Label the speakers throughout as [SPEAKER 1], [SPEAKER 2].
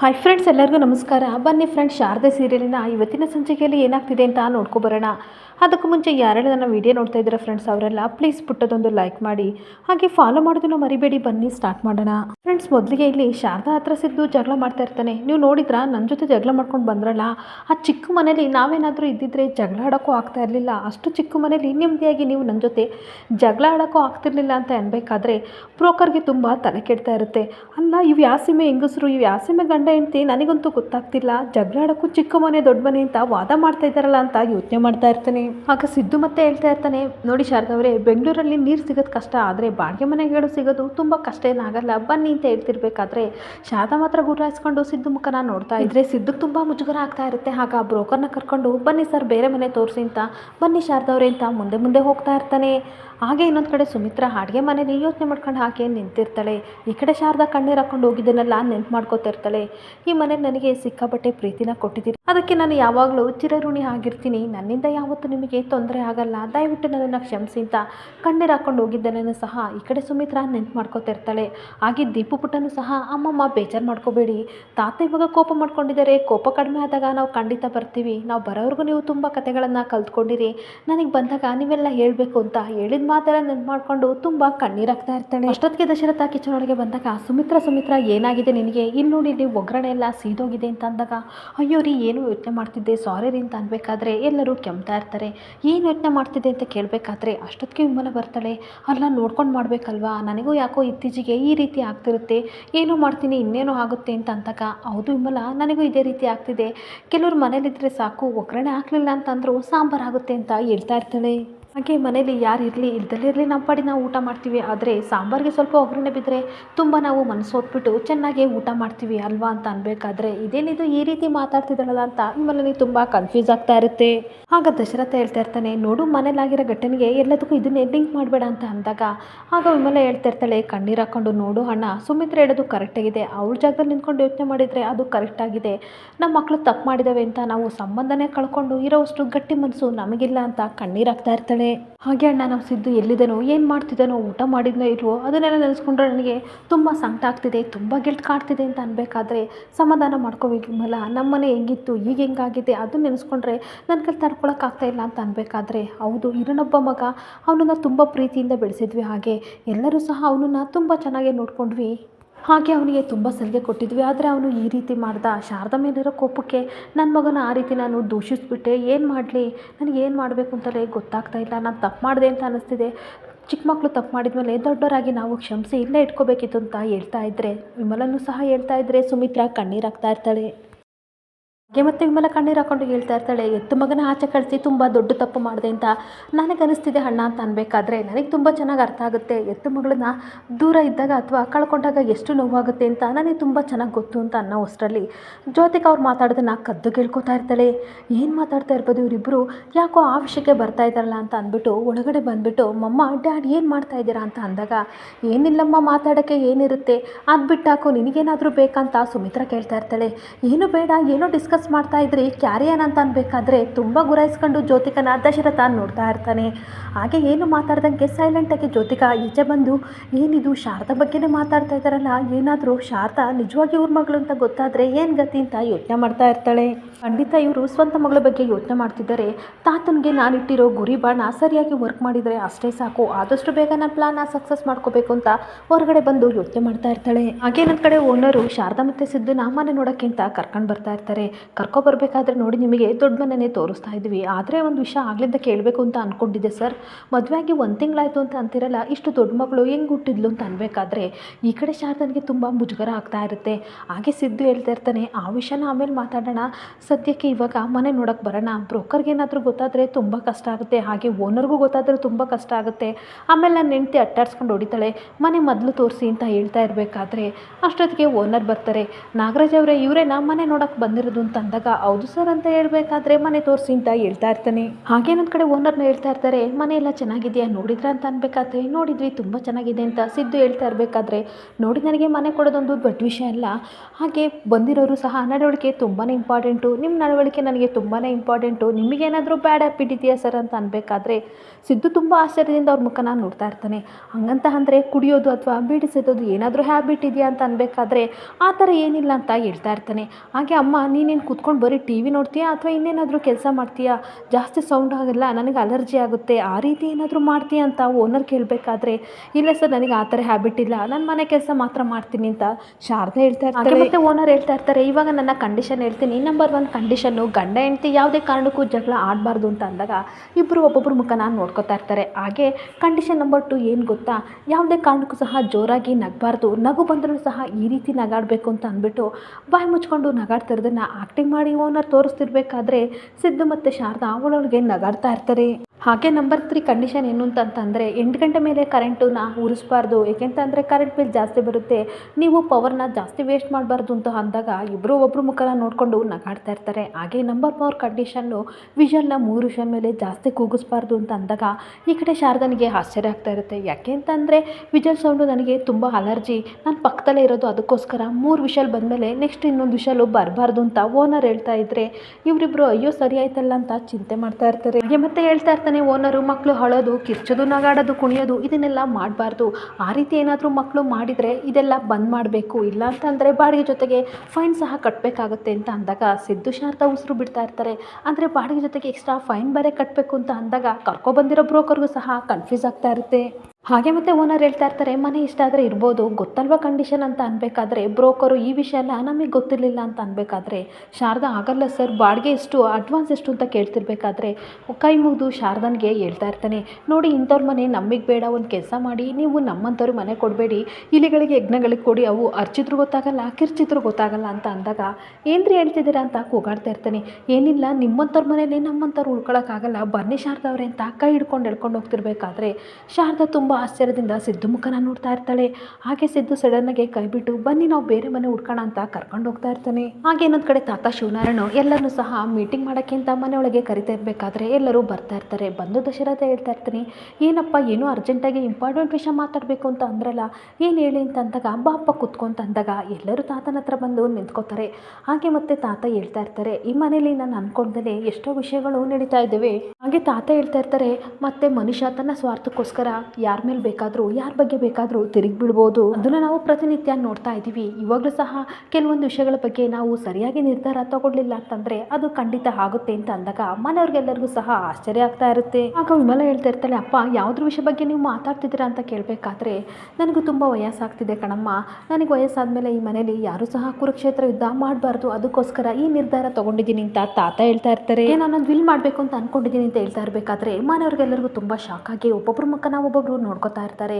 [SPEAKER 1] Hi friends ಎಲ್ಲರಿಗೂ ನಮಸ್ಕಾರ. ಬನ್ನಿ ಫ್ರೆಂಡ್ಸ್ ಶಾರದೆ ಸೀರಿಯಲಿನ ಇವತ್ತಿನ ಸಂಚಿಕೆಯಲ್ಲಿ ಏನಾಗ್ತಿದೆ ಅಂತ ನೋಡ್ಕೊಬರೋಣ ಅದಕ್ಕೂ ಮುಂಚೆ ಯಾರೆಲ್ಲ ನನ್ನ ವಿಡಿಯೋ ನೋಡ್ತಾ ಇದ್ದೀರಾ ಫ್ರೆಂಡ್ಸ್ ಅವರೆಲ್ಲ ಪ್ಲೀಸ್ ಪುಟ್ಟದೊಂದು ಲೈಕ್ ಮಾಡಿ, ಹಾಗೆ ಫಾಲೋ ಮಾಡೋದನ್ನು ಮರಿಬೇಡಿ, ಬನ್ನಿ ಸ್ಟಾರ್ಟ್ ಮಾಡೋಣ. ಫ್ರೆಂಡ್ಸ್ ಮೊದಲಿಗೆ ಇಲ್ಲಿ ಶಾರದಾ ಹತ್ರ ಸಿದ್ದು ಜಗಳ ಮಾಡ್ತಾ ಇರ್ತಾನೆ. ನೀವು ನೋಡಿದ್ರಾ ನನ್ನ ಜೊತೆ ಜಗಳ ಮಾಡ್ಕೊಂಡು ಬಂದ್ರಲ್ಲ? ಆ ಚಿಕ್ಕ ಮನೇಲಿ ನಾವೇನಾದರೂ ಇದ್ದಿದ್ರೆ ಜಗಳ ಆಡೋಕ್ಕೂ ಆಗ್ತಾ ಇರಲಿಲ್ಲ. ಅಷ್ಟು ಚಿಕ್ಕ ಮನೇಲಿ ನೆಮ್ಮದಿಯಾಗಿ ನೀವು ನನ್ನ ಜೊತೆ ಜಗಳ ಆಡೋಕ್ಕೂ ಆಗ್ತಿರ್ಲಿಲ್ಲ ಅಂತ ಅನ್ಬೇಕಾದ್ರೆ ಬ್ರೋಕರ್ಗೆ ತುಂಬ ತಲೆ ಕೆಡ್ತಾ ಇರುತ್ತೆ. ಅಲ್ಲ, ಇವು ಯಾಸಿಮೆ ಹೆಂಗಸರು, ಇವು ಯಾಸಿಮೆ ಗಂಡ ಹೆಂಡ್ತಿ ನನಗಂತೂ ಗೊತ್ತಾಗ್ತಿಲ್ಲ. ಜಗಳ ಆಡೋಕ್ಕೂ ಚಿಕ್ಕ ಮನೆ, ದೊಡ್ಡ ಮನೆ ಅಂತ ವಾದ ಮಾಡ್ತಾ ಇದ್ದಾರಲ್ಲ ಅಂತ ಯೋಚನೆ ಮಾಡ್ತಾ ಇರ್ತಾನೆ. ಆಗ ಸಿದ್ದು ಮತ್ತೆ ಹೇಳ್ತಾ ಇರ್ತಾನೆ, ನೋಡಿ ಶಾರದವರೇ ಬೆಂಗಳೂರಲ್ಲಿ ನೀರು ಸಿಗೋದು ಕಷ್ಟ ಆದರೆ ಬಾಡಿಗೆ ಮನೆಗಳು ಸಿಗೋದು ತುಂಬ ಕಷ್ಟ ಏನಾಗಲ್ಲ ಬನ್ನಿ ಅಂತ ಹೇಳ್ತಿರ್ಬೇಕಾದ್ರೆ ಶಾರದ ಮಾತ್ರ ಗುರಾಯಿಸ್ಕೊಂಡು ಸಿದ್ದು ಮುಖನ ನೋಡ್ತಾ ಇದ್ರೆ ಸಿದ್ದುಗೆ ತುಂಬ ಮುಜುಗರ ಆಗ್ತಾ ಇರುತ್ತೆ. ಆಗ ಬ್ರೋಕರ್ನ ಕರ್ಕೊಂಡು ಬನ್ನಿ ಸರ್ ಬೇರೆ ಮನೆ ತೋರಿಸಿ ಅಂತ ಬನ್ನಿ ಶಾರದವ್ರೆ ಅಂತ ಮುಂದೆ ಮುಂದೆ ಹೋಗ್ತಾ ಇರ್ತಾನೆ. ಹಾಗೆ ಇನ್ನೊಂದು ಕಡೆ ಸುಮಿತ್ರಾ ಅಡುಗೆ ಮನೇಲಿ ಯೋಚನೆ ಮಾಡ್ಕೊಂಡು ಹಾಗೆ ನಿಂತಿರ್ತಾಳೆ. ಈ ಕಡೆ ಶಾರದಾ ಕಣ್ಣೀರು ಹಾಕೊಂಡು ಹೋಗಿದ್ದನ್ನೆಲ್ಲ ನೆನ್ಪು ಮಾಡ್ಕೋತಿರ್ತಾಳೆ ಈ ಮನೆ ನನಗೆ ಸಿಕ್ಕಾಪಟ್ಟೆ ಪ್ರೀತಿನ ಕೊಟ್ಟಿದ್ದೀನಿ ಅದಕ್ಕೆ ನಾನು ಯಾವಾಗಲೂ ಚಿರಋಣಿ ಆಗಿರ್ತೀನಿ. ನನ್ನಿಂದ ಯಾವತ್ತೂ ನಿಮಗೆ ತೊಂದರೆ ಆಗಲ್ಲ. ದಯವಿಟ್ಟು ನನ್ನನ್ನು ಕ್ಷಮಿಸಿ ಅಂತ ಕಣ್ಣೀರು ಹಾಕೊಂಡು ಹೋಗಿದ್ದನೇನು ಸಹ ಈ ಕಡೆ ಸುಮಿತ್ರ ನೆನ್ಪು ಮಾಡ್ಕೋತಿರ್ತಾಳೆ ಹಾಗೆ ದೀಪು ಪುಟ್ಟನು ಸಹ, ಅಮ್ಮಮ್ಮ, ಬೇಜಾರು ಮಾಡ್ಕೋಬೇಡಿ. ತಾತ ಇವಾಗ ಕೋಪ ಮಾಡ್ಕೊಂಡಿದ್ದಾರೆ. ಕೋಪ ಕಡಿಮೆ ಆದಾಗ ನಾವು ಖಂಡಿತ ಬರ್ತೀವಿ. ನಾವು ಬರೋವರೆಗೂ ನೀವು ತುಂಬ ಕತೆಗಳನ್ನು ಕಲ್ತ್ಕೊಂಡಿರಿ. ನನಗೆ ಬಂದಾಗ ನೀವೆಲ್ಲ ಹೇಳಬೇಕು ಅಂತ ಹೇಳಿದ ಮಾತೆಲ್ಲ ನೆನ್ಪು ಮಾಡಿಕೊಂಡು ತುಂಬ ಕಣ್ಣೀರಾಗ್ತಾ ಇರ್ತಾಳೆ. ಅಷ್ಟೊತ್ತಿಗೆ ದಶರಥ ಕಿಚನ್ ಒಳಗೆ ಬಂದಾಗ, ಸುಮಿತ್ರ ಸುಮಿತ್ರ, ಏನಾಗಿದೆ ನಿನಗೆ? ಇಲ್ಲಿ ನೋಡಿ, ಇಲ್ಲಿ ಒಗ್ಗರಣೆ ಎಲ್ಲ ಸೀದೋಗಿದೆ ಅಂತ ಅಂದಾಗ, ಅಯ್ಯೋ ರೀ, ಏನು ಯೋಚನೆ ಮಾಡ್ತಿದ್ದೆ? ಸಾರಿ ರೀ ಅಂತ ಅನ್ಬೇಕಾದ್ರೆ ಎಲ್ಲರೂ ಕೆಮ್ತಾ ಇರ್ತಾರೆ. ಏನು ಯೋಚನೆ ಮಾಡ್ತಿದೆ ಅಂತ ಕೇಳಬೇಕಾದ್ರೆ ಅಷ್ಟೊತ್ತಿಗೆ ವಿಮಲ ಬರ್ತಾಳೆ. ಅಲ್ಲ ನೋಡ್ಕೊಂಡು ಮಾಡಬೇಕಲ್ವಾ? ನನಗೂ ಯಾಕೋ ಇತ್ತೀಚೆಗೆ ಈ ರೀತಿ ಆಗ್ತಿರುತ್ತೆ. ಏನೋ ಮಾಡ್ತೀನಿ, ಇನ್ನೇನೋ ಆಗುತ್ತೆ ಅಂತ ಅಂದಾಗ, ಹೌದು ವಿಮಲ, ನನಗೂ ಇದೇ ರೀತಿ ಆಗ್ತಿದೆ. ಕೆಲವ್ರು ಮನೇಲಿದ್ದರೆ ಸಾಕು, ಒಗ್ಗರಣೆ ಹಾಕಲಿಲ್ಲ ಅಂತಂದರೂ ಸಾಂಬಾರು ಆಗುತ್ತೆ ಅಂತ ಹೇಳ್ತಾ ಇರ್ತಾಳೆ. ಹಾಗೆ ಮನೇಲಿ ಯಾರು ಇರಲಿ ಇಲ್ದಲೇ ಇರಲಿ ನಮ್ಮ ಪಾಡಿ ನಾವು ಊಟ ಮಾಡ್ತೀವಿ. ಆದರೆ ಸಾಂಬಾರಿಗೆ ಸ್ವಲ್ಪ ಒಗ್ಗರಣೆ ಬಿದ್ದರೆ ತುಂಬ ನಾವು ಮನಸ್ಸು ಹೊತ್ಬಿಟ್ಟು ಚೆನ್ನಾಗಿ ಊಟ ಮಾಡ್ತೀವಿ ಅಲ್ವಾ ಅಂತ ಅನ್ಬೇಕಾದ್ರೆ ಇದೇನಿದು ಈ ರೀತಿ ಮಾತಾಡ್ತಿದ್ದಾಳಲ್ಲ ಅಂತ ನಿಮ್ಮಲ್ಲಿ ತುಂಬ ಕನ್ಫ್ಯೂಸ್ ಆಗ್ತಾ ಇರುತ್ತೆ. ಆಗ ದಶರಥ ಹೇಳ್ತಾ ಇರ್ತಾನೆ, ನೋಡು ಮನೇಲಾಗಿರೋ ಘಟನೆಗೆ ಎಲ್ಲದಕ್ಕೂ ಇದನ್ನೇ ಲಿಂಕ್ ಮಾಡಬೇಡ ಅಂತ ಅಂದಾಗ ಆಗ ವಿಮಲ ಹೇಳ್ತಾ ಇರ್ತಾಳೆ, ಕಣ್ಣೀರು ಹಾಕೊಂಡು ನೋಡು ಅಣ್ಣ, ಸುಮಿತ್ರ ಹೇಳೋದು ಕರೆಕ್ಟಾಗಿದೆ ಅವ್ಳ ಜಾಗದಲ್ಲಿ ನಿಂತ್ಕೊಂಡು ಯೋಚನೆ ಮಾಡಿದರೆ ಅದು ಕರೆಕ್ಟಾಗಿದೆ ನಮ್ಮ ಮಕ್ಕಳು ತಪ್ಪು ಮಾಡಿದ್ದಾವೆ ಅಂತ ನಾವು ಸಂಬಂಧನೇ ಕಳ್ಕೊಂಡು ಇರೋವಷ್ಟು ಗಟ್ಟಿ ಮನಸ್ಸು ನಮಗಿಲ್ಲ ಅಂತ ಕಣ್ಣೀರು ಹಾಕ್ತಾ ಇರ್ತಾಳೆ. ಹಾಗೆ ಅಣ್ಣ, ನಾವು ಸಿದ್ದು ಎಲ್ಲಿದ್ದಾನೋ ಏನು ಮಾಡ್ತಿದ್ದಾನೋ ಊಟ ಮಾಡಿದ್ನೋ ಇಲ್ವೋ, ಅದನ್ನೆಲ್ಲ ನೆನೆಸ್ಕೊಂಡ್ರೆ ನನಗೆ ತುಂಬ ಸಂಕಟ ಆಗ್ತಿದೆ, ತುಂಬ ಗಿಲ್ಟ್ ಕಾಡ್ತಿದೆ ಅಂತ ಅನ್ಬೇಕಾದ್ರೆ ಸಮಾಧಾನ ಮಾಡ್ಕೋಬೇಕಲ್ಲ. ನಮ್ಮನೆ ಹೆಂಗಿತ್ತು, ಈಗ ಹೆಂಗಾಗಿದೆ ಅದು ನೆನೆಸ್ಕೊಂಡ್ರೆ ನನ್ನ ಕೈಲಿ ತಡ್ಕೊಳಕ್ಕಾಗ್ತಾ ಇಲ್ಲ ಅಂತ ಅನ್ಬೇಕಾದ್ರೆ ಹೌದು, ಇರನೊಬ್ಬ ಮಗ ಅವನನ್ನು ತುಂಬ ಪ್ರೀತಿಯಿಂದ ಬೆಳೆಸಿದ್ವಿ ಹಾಗೆ. ಎಲ್ಲರೂ ಸಹ ಅವನನ್ನು ತುಂಬ ಚೆನ್ನಾಗಿ ನೋಡ್ಕೊಂಡ್ವಿ. ಹಾಗೆ ಅವನಿಗೆ ತುಂಬ ಸಲಿಗೆ ಕೊಟ್ಟಿದ್ವಿ. ಆದರೆ ಅವನು ಈ ರೀತಿ ಮಾಡ್ದ. ಶಾರದ ಮೇಲಿರೋ ಕೋಪಕ್ಕೆ ನನ್ನ ಮಗನ ಆ ರೀತಿ ನಾನು ದೂಷಿಸ್ಬಿಟ್ಟೆ. ಏನು ಮಾಡಲಿ? ನನಗೆ ಏನು ಮಾಡಬೇಕು ಅಂತಲೇ ಗೊತ್ತಾಗ್ತಾ ಇಲ್ಲ. ನಾನು ತಪ್ಪು ಮಾಡಿದೆ ಅಂತ ಅನ್ನಿಸ್ತಿದೆ ಚಿಕ್ಕ ಮಕ್ಕಳು ತಪ್ಪು ಮಾಡಿದ ಮೇಲೆ ದೊಡ್ಡವರಾಗಿ ನಾವು ಕ್ಷಮಿಸಿ ಇಲ್ಲೇ ಇಟ್ಕೋಬೇಕಿತ್ತು ಅಂತ ಹೇಳ್ತಾ ಇದ್ದರೆ ವಿಮಲನೂ ಸಹ ಹೇಳ್ತಾ ಇದ್ದರೆ ಸುಮಿತ್ರಾ ಕಣ್ಣೀರಾಗ್ತಾ ಇರ್ತಾಳೆ. ಹಾಗೆ ಮತ್ತೆ ವಿಮಲ ಕಣ್ಣೀರು ಹಾಕೊಂಡು ಹೇಳ್ತಾ ಇರ್ತಾಳೆ, ಎತ್ತು ಮಗನ ಆಚೆ ಕಳಿಸಿ ತುಂಬ ದೊಡ್ಡ ತಪ್ಪು ಮಾಡಿದೆ ಅಂತ ನನಗೆ ಅನಿಸ್ತಿದೆ ಅಣ್ಣ ಅಂತ ಅನ್ಬೇಕಾದ್ರೆ ನನಗೆ ತುಂಬ ಚೆನ್ನಾಗಿ ಅರ್ಥ ಆಗುತ್ತೆ. ಎತ್ತು ಮಗಳನ್ನ ದೂರ ಇದ್ದಾಗ ಅಥವಾ ಕಳ್ಕೊಂಡಾಗ ಎಷ್ಟು ನೋವಾಗುತ್ತೆ ಅಂತ ನನಗೆ ತುಂಬ ಚೆನ್ನಾಗಿ ಗೊತ್ತು ಅಂತ ಅನ್ನೋ ಅಷ್ಟರಲ್ಲಿ ಜ್ಯೋತಿಕ ಅವ್ರು ಮಾತಾಡೋದನ್ನ ಕದ್ದು ಕೇಳ್ಕೊತಾ ಇರ್ತಾಳೆ. ಏನು ಮಾತಾಡ್ತಾ ಇರ್ಬೋದು ಇವರಿಬ್ಬರು ಯಾಕೋ ಆ ವಿಷಯಕ್ಕೆ ಬರ್ತಾ ಇದ್ದಾರಲ್ಲ ಅಂತ ಅಂದ್ಬಿಟ್ಟು ಒಳಗಡೆ ಬಂದ್ಬಿಟ್ಟು, ಮಮ್ಮ, ಡ್ಯಾಡ್ ಏನು ಮಾಡ್ತಾ ಇದ್ದೀರಾ? ಅಂತ ಅಂದಾಗ, ಏನಿಲ್ಲಮ್ಮ, ಮಾತಾಡೋಕ್ಕೆ ಏನಿರುತ್ತೆ? ಅದು ಬಿಟ್ಟಾಕೋ, ನಿನಗೇನಾದರೂ ಬೇಕಂತ ಸುಮಿತ್ರ ಕೇಳ್ತಾ ಇರ್ತಾಳೆ. ಏನು ಬೇಡ, ಏನೋ ಡಿಸ್ಕಸ್ ಮಾಡ್ತಾ ಇದ್ರಿ, ಕ್ಯಾರಿಯನ್ ಅಂತ ಅನ್ಬೇಕಾದ್ರೆ ತುಂಬ ಗುರಾಯಿಸ್ಕೊಂಡು ಜ್ಯೋತಿಕನ ದಶರಥ ನೋಡ್ತಾ ಇರ್ತಾನೆ. ಹಾಗೆ ಏನು ಮಾತಾಡ್ದಂಗೆ ಸೈಲೆಂಟಾಗಿ ಜ್ಯೋತಿಕ ಈಚೆ ಬಂದು, ಏನಿದು ಶಾರದಾ ಬಗ್ಗೆನೇ ಮಾತಾಡ್ತಾ ಇದ್ದಾರಲ್ಲ, ಏನಾದರೂ ಶಾರದಾ ನಿಜವಾಗಿ ಇವ್ರ ಮಗಳು ಅಂತ ಗೊತ್ತಾದರೆ ಏನು ಗತಿ ಅಂತ ಯೋಚನೆ ಮಾಡ್ತಾ ಇರ್ತಾಳೆ. ಖಂಡಿತ ಇವರು ಸ್ವಂತ ಮಗಳ ಬಗ್ಗೆ ಯೋಚನೆ ಮಾಡ್ತಿದ್ದಾರೆ. ತಾತನಿಗೆ ನಾನಿಟ್ಟಿರೋ ಗುರಿ ಬಾಣ ಸರಿಯಾಗಿ ವರ್ಕ್ ಮಾಡಿದರೆ ಅಷ್ಟೇ ಸಾಕು. ಆದಷ್ಟು ಬೇಗ ನನ್ನ ಪ್ಲಾನ್ ಸಕ್ಸಸ್ ಮಾಡ್ಕೋಬೇಕು ಅಂತ ಹೊರಗಡೆ ಬಂದು ಯೋಚನೆ ಮಾಡ್ತಾ ಇರ್ತಾಳೆ. ಹಾಗೆ ನನ್ನ ಕಡೆ ಓನರು ಶಾರದಾ ಮತ್ತು ಸಿದ್ದು ನಮ್ಮನೆ ನೋಡೋಕ್ಕೆ ಅಂತ ಕರ್ಕೊಂಡು ಬರ್ತಾ ಇರ್ತಾರೆ. ಕರ್ಕೊ ಬರಬೇಕಾದ್ರೆ ನೋಡಿ ನಿಮಗೆ ದೊಡ್ಡ ಮನೆಯೇ ತೋರಿಸ್ತಾ ಇದ್ವಿ. ಆದರೆ ಒಂದು ವಿಷಯ ಆಗ್ಲಿಂದ ಕೇಳಬೇಕು ಅಂತ ಅಂದ್ಕೊಂಡಿದ್ದೆ ಸರ್. ಮದುವೆಯಾಗಿ ಒಂದು ತಿಂಗಳಾಯಿತು ಅಂತ ಅಂತಿರಲ್ಲ, ಇಷ್ಟು ದೊಡ್ಡ ಮಗಳು ಹೆಂಗೆ ಹುಟ್ಟಿದ್ಲು ಅಂತ ಅನ್ಬೇಕಾದ್ರೆ ಈ ಕಡೆ ಶಾರದನಿಗೆ ತುಂಬ ಮುಜುಗರ ಆಗ್ತಾ ಇರುತ್ತೆ. ಹಾಗೆ ಸಿದ್ದು ಹೇಳ್ತಾ ಇರ್ತಾನೆ, ಆ ವಿಷಯನ ಆಮೇಲೆ ಮಾತಾಡೋಣ. ಸದ್ಯಕ್ಕೆ ಇವಾಗ ಮನೆ ನೋಡೋಕೆ ಬರೋಣ. ಬ್ರೋಕರ್ಗೆ ಏನಾದರೂ ಗೊತ್ತಾದರೆ ತುಂಬ ಕಷ್ಟ ಆಗುತ್ತೆ. ಹಾಗೆ ಓನರ್ಗೂ ಗೊತ್ತಾದರೆ ತುಂಬ ಕಷ್ಟ ಆಗುತ್ತೆ. ಆಮೇಲೆ ನನ್ನ ಹೆಂಡ್ತಿ ಅಟ್ಟಾಡ್ಸ್ಕೊಂಡು ಹೊಡಿತಾಳೆ. ಮನೆ ಮೊದಲು ತೋರಿಸಿ ಅಂತ ಹೇಳ್ತಾ ಇರಬೇಕಾದ್ರೆ ಅಷ್ಟೊತ್ತಿಗೆ ಓನರ್ ಬರ್ತಾರೆ. ನಾಗರಾಜ್ ಅವರೇ, ಇವರೇನಾ ಮನೆ ನೋಡೋಕೆ ಬಂದಿರೋದು ಅಂತ ಅಂತ ಅಂದಾಗ ಹೌದು ಸರ್ ಅಂತ ಹೇಳ್ಬೇಕಾದ್ರೆ ಮನೆ ತೋರಿಸಿ ಅಂತ ಹೇಳ್ತಾ ಇರ್ತಾನೆ. ಹಾಗೆ ನನ್ನ ಕಡೆ ಓನರ್ನ ಹೇಳ್ತಾ ಇರ್ತಾರೆ ಮನೆ ಎಲ್ಲ ಚೆನ್ನಾಗಿದೆಯಾ? ನೋಡಿದ್ರ? ಅಂತ ಅನ್ಬೇಕಾದ್ರೆ, ನೋಡಿದ್ವಿ, ತುಂಬ ಚೆನ್ನಾಗಿದೆ ಅಂತ ಸಿದ್ದು ಹೇಳ್ತಾ ಇರಬೇಕಾದ್ರೆ, ನೋಡಿ ನನಗೆ ಮನೆ ಕೊಡೋದೊಂದು ದೊಡ್ಡ ವಿಷಯ ಅಲ್ಲ. ಹಾಗೆ ಬಂದಿರೋರು ಸಹ ನಡವಳಿಕೆ ತುಂಬಾ ಇಂಪಾರ್ಟೆಂಟು ನಿಮ್ಮ ನಡವಳಿಕೆ ನನಗೆ ತುಂಬಾ ಇಂಪಾರ್ಟೆಂಟು ನಿಮಗೇನಾದರೂ ಬ್ಯಾಡ್ ಹ್ಯಾಬಿಟ್ ಇದೆಯಾ ಸರ್ ಅಂತ ಅನ್ಬೇಕಾದ್ರೆ, ಸಿದ್ದು ತುಂಬ ಆಶ್ಚರ್ಯದಿಂದ ಅವ್ರ ಮುಖನ ನೋಡ್ತಾ ಇರ್ತಾನೆ. ಹಂಗಂತ ಅಂದರೆ ಕುಡಿಯೋದು ಅಥವಾ ಬೀಡಿ ಸೇದೋದು ಏನಾದರೂ ಹ್ಯಾಬಿಟ್ ಇದೆಯಾ ಅಂತ ಅನ್ಬೇಕಾದ್ರೆ, ಆ ಥರ ಏನಿಲ್ಲ ಅಂತ ಹೇಳ್ತಾ ಇರ್ತಾನೆ. ಹಾಗೆ ಅಮ್ಮ, ನೀನೇನು ಕೂತ್ಕೊಂಡು ಬರೀ ಟಿ ವಿ ನೋಡ್ತೀಯಾ ಅಥವಾ ಇನ್ನೇನಾದರೂ ಕೆಲಸ ಮಾಡ್ತೀಯಾ? ಜಾಸ್ತಿ ಸೌಂಡ್ ಆಗಲ್ಲ, ನನಗೆ ಅಲರ್ಜಿ ಆಗುತ್ತೆ, ಆ ರೀತಿ ಏನಾದರೂ ಮಾಡ್ತೀಯಾ ಅಂತ ಓನರ್ ಕೇಳಬೇಕಾದ್ರೆ, ಇಲ್ಲ ಸರ್, ನನಗೆ ಆ ಥರ ಹ್ಯಾಬಿಟ್ ಇಲ್ಲ, ನಾನು ಮನೆ ಕೆಲಸ ಮಾತ್ರ ಮಾಡ್ತೀನಿ ಅಂತ ಶಾರದಾ ಹೇಳ್ತಾ ಇರ್ತಾರೆ. ಮತ್ತೆ ಓನರ್ ಹೇಳ್ತಾ ಇರ್ತಾರೆ, ಇವಾಗ ನನ್ನ ಕಂಡೀಷನ್ ಹೇಳ್ತೀನಿ ನಂಬರ್ ಒನ್ ಕಂಡೀಷನ್ನು ಗಂಡ, ಹೆಂಡತಿ ಯಾವುದೇ ಕಾರಣಕ್ಕೂ ಜಗಳ ಆಡಬಾರ್ದು ಅಂತ ಅಂದಾಗ ಇಬ್ಬರು ಒಬ್ಬೊಬ್ಬರು ನಾನು ನೋಡ್ಕೊತಾ ಇರ್ತಾರೆ. ಹಾಗೆ ಕಂಡೀಷನ್ ನಂಬರ್ ಟು ಏನು ಗೊತ್ತಾ? ಯಾವುದೇ ಕಾರಣಕ್ಕೂ ಸಹ ಜೋರಾಗಿ ನಗಬಾರ್ದು, ನಗು ಬಂದರೂ ಸಹ ಈ ರೀತಿ ನಗಾಡಬೇಕು ಅಂತ ಅಂದ್ಬಿಟ್ಟು ಬಾಯಿ ಮುಚ್ಕೊಂಡು ನಗಾಡ್ತಿರೋದನ್ನ ಆ್ಯಕ್ಟಿಂಗ್ ಮಾಡಿ ಓನರ್ ತೋರಿಸ್ತಿರ್ಬೇಕಾದ್ರೆ ಸಿದ್ದು ಮತ್ತು ಶಾರದಾ ಅವಳೊಳಗೆ ನಗಾಡ್ತಾ ಇರ್ತಾರೆ. ಹಾಗೆ ನಂಬರ್ ತ್ರೀ ಕಂಡೀಷನ್ ಏನು ಅಂತಂತಂದರೆ ಎಂಟು ಗಂಟೆ ಮೇಲೆ ಕರೆಂಟನ್ನ ಉರಿಸ್ಬಾರ್ದು. ಏಕೆಂತಂದರೆ ಕರೆಂಟ್ ಬಿಲ್ ಜಾಸ್ತಿ ಬರುತ್ತೆ. ನೀವು ಪವರ್ನ ಜಾಸ್ತಿ ವೇಸ್ಟ್ ಮಾಡಬಾರ್ದು ಅಂತ ಅಂದಾಗ ಇಬ್ಬರು ಒಬ್ಬರು ಮುಖನ ನೋಡಿಕೊಂಡು ನಗಾಡ್ತಾ ಇರ್ತಾರೆ. ಹಾಗೆ ನಂಬರ್ ಫೋರ್ ಕಂಡೀಷನ್ನು ವಿಷಲ್ನ ಮೂರು ವಿಷನ್ ಮೇಲೆ ಜಾಸ್ತಿ ಕೂಗಿಸ್ಬಾರ್ದು ಅಂತ ಅಂದಾಗ ಈ ಕಡೆ ಶಾರದನಿಗೆ ಆಶ್ಚರ್ಯ ಆಗ್ತಾ ಇರುತ್ತೆ. ಯಾಕೆ ಅಂತಂದರೆ ವಿಜಲ್ ಸೌಂಡು ನನಗೆ ತುಂಬ ಅಲರ್ಜಿ ನಾನು ಪಕ್ಕದಲ್ಲೇ ಇರೋದು ಅದಕ್ಕೋಸ್ಕರ ಮೂರು ವಿಷಲ್ ಬಂದಮೇಲೆ ನೆಕ್ಸ್ಟ್ ಇನ್ನೊಂದು ವಿಷಲು ಬರಬಾರ್ದು ಅಂತ ಓನರ್ ಹೇಳ್ತಾ ಇದ್ದರೆ ಇವರಿಬ್ಬರು ಅಯ್ಯೋ ಸರಿ ಆಯ್ತಲ್ಲ ಅಂತ ಚಿಂತೆ ಮಾಡ್ತಾ ಇರ್ತಾರೆ. ಹಾಗೆ ಮತ್ತೆ ಹೇಳ್ತಾ ಇರ್ತಾನೆ ಓನರು ಮಕ್ಕಳು ಹಳೋದು, ಕಿರ್ಚೋದು, ನಗಾಡೋದು, ಕುಣಿಯೋದು, ಇದನ್ನೆಲ್ಲ ಮಾಡಬಾರ್ದು. ಆ ರೀತಿ ಏನಾದರೂ ಮಕ್ಕಳು ಮಾಡಿದರೆ ಇದೆಲ್ಲ ಬಂದ್ ಮಾಡಬೇಕು. ಇಲ್ಲ ಅಂತಂದರೆ ಬಾಡಿಗೆ ಜೊತೆಗೆ ಫೈನ್ ಸಹ ಕಟ್ಟಬೇಕಾಗುತ್ತೆ ಅಂತ ಅಂದಾಗ ಸಿದ್ದು ಶಾರದಾ ಉಸಿರು ಬಿಡ್ತಾ ಇರ್ತಾರೆ. ಅಂದರೆ ಬಾಡಿಗೆ ಜೊತೆಗೆ ಎಕ್ಸ್ಟ್ರಾ ಫೈನ್ ಬೇರೆ ಕಟ್ಟಬೇಕು ಅಂತ ಅಂದಾಗ ಕರ್ಕೊಬಂದಿರೋ ಬ್ರೋಕರ್ಗೂ ಸಹ ಕನ್ಫ್ಯೂಸ್ ಆಗ್ತಾ ಇರುತ್ತೆ. ಹಾಗೆ ಮತ್ತೆ ಓನರ್ ಹೇಳ್ತಾ ಇರ್ತಾರೆ, ಮನೆ ಇಷ್ಟ ಆದರೆ ಇರ್ಬೋದು, ಗೊತ್ತಲ್ವಾ ಕಂಡೀಷನ್ ಅಂತ ಅನ್ಬೇಕಾದ್ರೆ ಬ್ರೋಕರು ಈ ವಿಷಯ ಎಲ್ಲ ನಮಗೆ ಗೊತ್ತಿರಲಿಲ್ಲ ಅಂತ ಅನ್ಬೇಕಾದ್ರೆ ಶಾರದಾ ಆಗಲ್ಲ ಸರ್ ಬಾಡಿಗೆ ಎಷ್ಟು ಅಡ್ವಾನ್ಸ್ ಎಷ್ಟು ಅಂತ ಕೇಳ್ತಿರ್ಬೇಕಾದ್ರೆ ಕೈ ಮುಗಿದು ಶಾರದನ್ಗೆ ಹೇಳ್ತಾ ಇರ್ತಾನೆ. ನೋಡಿ ಇಂಥವ್ರ ಮನೆ ನಮಗೆ ಬೇಡ, ಒಂದು ಕೆಲಸ ಮಾಡಿ, ನೀವು ನಮ್ಮಂಥವ್ರ ಮನೆ ಕೊಡಬೇಡಿ, ಇಲಿಗಳಿಗೆ ಯಜ್ಞಗಳಿಗೆ ಕೊಡಿ, ಅವು ಅರ್ಚಿದ್ರು ಗೊತ್ತಾಗಲ್ಲ ಕಿರ್ಚಿದ್ರು ಗೊತ್ತಾಗಲ್ಲ ಅಂತ ಅಂದಾಗ ಏನ್ರಿ ಹೇಳ್ತಿದ್ದೀರಾ ಅಂತ ಕೂಗಾಡ್ತಾ ಇರ್ತಾನೆ. ಏನಿಲ್ಲ, ನಿಮ್ಮಂಥವ್ರ ಮನೇಲಿ ನಮ್ಮಂಥವ್ರು ಉಳ್ಕೊಳಕ್ಕಾಗಲ್ಲ, ಬನ್ನಿ ಶಾರದಾ ಅವರೇ ಅಂತ ಕೈ ಹಿಡ್ಕೊಂಡು ಎಳ್ಕೊಂಡು ಹೋಗ್ತಿರ್ಬೇಕಾದ್ರೆ ಶಾರದಾ ತುಂಬ ಆಶ್ಚರ್ಯದಿಂದ ಸಿದ್ದು ಮುಖನ ನೋಡ್ತಾ ಇರ್ತಾಳೆ. ಹಾಗೆ ಸಿದ್ದು ಸಡನ್ನಾಗೆ ಕೈಬಿಟ್ಟು ಬನ್ನಿ ನಾವು ಬೇರೆ ಮನೆ ಹುಡ್ಕೋಣ ಅಂತ ಕರ್ಕೊಂಡು ಹೋಗ್ತಾ ಇರ್ತಾನೆ. ಹಾಗೆ ಇನ್ನೊಂದು ಕಡೆ ತಾತ ಶಿವನಾರಾಯಣ ಎಲ್ಲರೂ ಸಹ ಮೀಟಿಂಗ್ ಮಾಡೋಕ್ಕಿಂತ ಮನೆಯೊಳಗೆ ಕರಿತಾ ಇರಬೇಕಾದ್ರೆ ಎಲ್ಲರೂ ಬರ್ತಾ ಇರ್ತಾರೆ. ಬಂದು ದಶರಥ ಹೇಳ್ತಾ ಇರ್ತೀನಿ, ಏನಪ್ಪ, ಏನೋ ಅರ್ಜೆಂಟಾಗಿ ಇಂಪಾರ್ಟೆಂಟ್ ವಿಷಯ ಮಾತಾಡಬೇಕು ಅಂತ ಅಂದ್ರಲ್ಲ, ಏನು ಹೇಳಿ ಅಂತ ಅಂದಾಗ ಬಾಪ್ಪ ಕುತ್ಕೊಂತ ಅಂದಾಗ ಎಲ್ಲರೂ ತಾತನ ಹತ್ರ ಬಂದು ನಿಂತ್ಕೋತಾರೆ. ಹಾಗೆ ಮತ್ತೆ ತಾತ ಹೇಳ್ತಾ ಇರ್ತಾರೆ, ಈ ಮನೇಲಿ ನಾನು ಅನ್ಕೊಂಡೇ ಎಷ್ಟೋ ವಿಷಯಗಳು ನಡೀತಾ ಇದ್ದಾವೆ. ಹಾಗೆ ತಾತ ಹೇಳ್ತಾ ಇರ್ತಾರೆ, ಮತ್ತೆ ಮನುಷ್ಯ ತನ್ನ ಸ್ವಾರ್ಥಕ್ಕೋಸ್ಕರ ಯಾರ ಮೇಲೆ ಬೇಕಾದರೂ, ಯಾರ ಬಗ್ಗೆ ಬೇಕಾದರೂ ತಿರುಗಿ ಬಿಡ್ಬೋದು ಅದನ್ನು ನಾವು ಪ್ರತಿನಿತ್ಯ ನೋಡ್ತಾ ಇದ್ದೀವಿ. ಇವಾಗಲೂ ಸಹ ಕೆಲವೊಂದು ವಿಷಯಗಳ ಬಗ್ಗೆ ನಾವು ಸರಿಯಾಗಿ ನಿರ್ಧಾರ ತಗೊಳ್ಳಿಲ್ಲ ಅಂತಂದರೆ ಅದು ಖಂಡಿತ ಆಗುತ್ತೆ ಅಂತ ಅಂದಾಗ ಮನೆಯವ್ರಿಗೆಲ್ಲರಿಗೂ ಸಹ ಆಶ್ಚರ್ಯ ಆಗ್ತಾ ಇರುತ್ತೆ. ಆಗ ವಿಮಲ ಹೇಳ್ತಾ ಇರ್ತಾಳೆ, ಅಪ್ಪ, ಯಾವುದ್ರ ವಿಷಯ ಬಗ್ಗೆ ನೀವು ಮಾತಾಡ್ತಿದ್ದೀರಾ ಅಂತ ಕೇಳಬೇಕಾದ್ರೆ ನನಗೂ ತುಂಬ ವಯಸ್ಸಾಗ್ತಿದೆ ಕಣಮ್ಮ. ನನಗೆ ವಯಸ್ಸಾದ ಮೇಲೆ ಈ ಮನೇಲಿ ಯಾರೂ ಸಹ ಕುರುಕ್ಷೇತ್ರ ಯುದ್ಧ ಮಾಡಬಾರ್ದು. ಅದಕ್ಕೋಸ್ಕರ ಈ ನಿರ್ಧಾರ ತಗೊಂಡಿದ್ದೀನಿ ಅಂತ ತಾತ ಹೇಳ್ತಾ ಇರ್ತಾರೆ. ನಾನು ವಿಲ್ ಮಾಡಬೇಕು ಅಂತ ಅನ್ಕೊಂಡಿದ್ದೀನಿ ಅಂತ ಹೇಳ್ತಾ ಇರಬೇಕಾದ್ರೆ ಮನೆಯವ್ರಿಗೆಲ್ಲರಿಗೂ ತುಂಬ ಶಾಕ್ ಆಗಿ ಒಬ್ಬೊಬ್ರ ಮುಖನ ಒಬ್ಬೊಬ್ರು ನೋಡ್ಕೊತಾ ಇರ್ತಾರೆ.